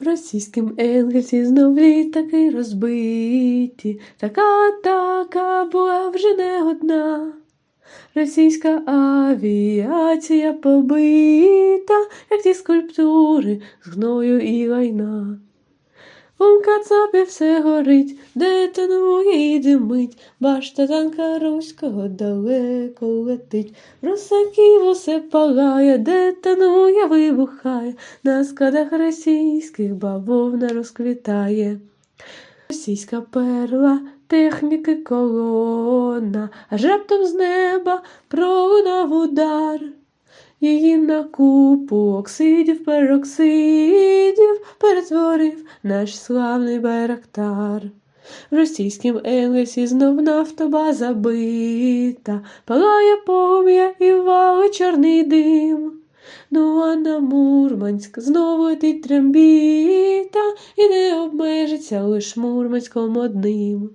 В російськім Енгельсі знов літаки розбиті, така атака була вже не одна. Російська авіація побита, як ті скульптури з гною і лайна. У Кацапі все горить, детонує і димить, башта танка руського далеко летить. Русаків усе палає, детонує, вибухає, на складах російських бавовна розквітає. Російська перла, техніки колона, аж раптом з неба пролунав удар. Її на купу оксидів, пероксидів перетворив наш славний байрактар. В російськім Енгельсі знов нафтобаза бита, палає пом'я і вали чорний дим. Ну а на Мурманськ знову летить трембіта і не обмежиться лиш Мурманськом одним.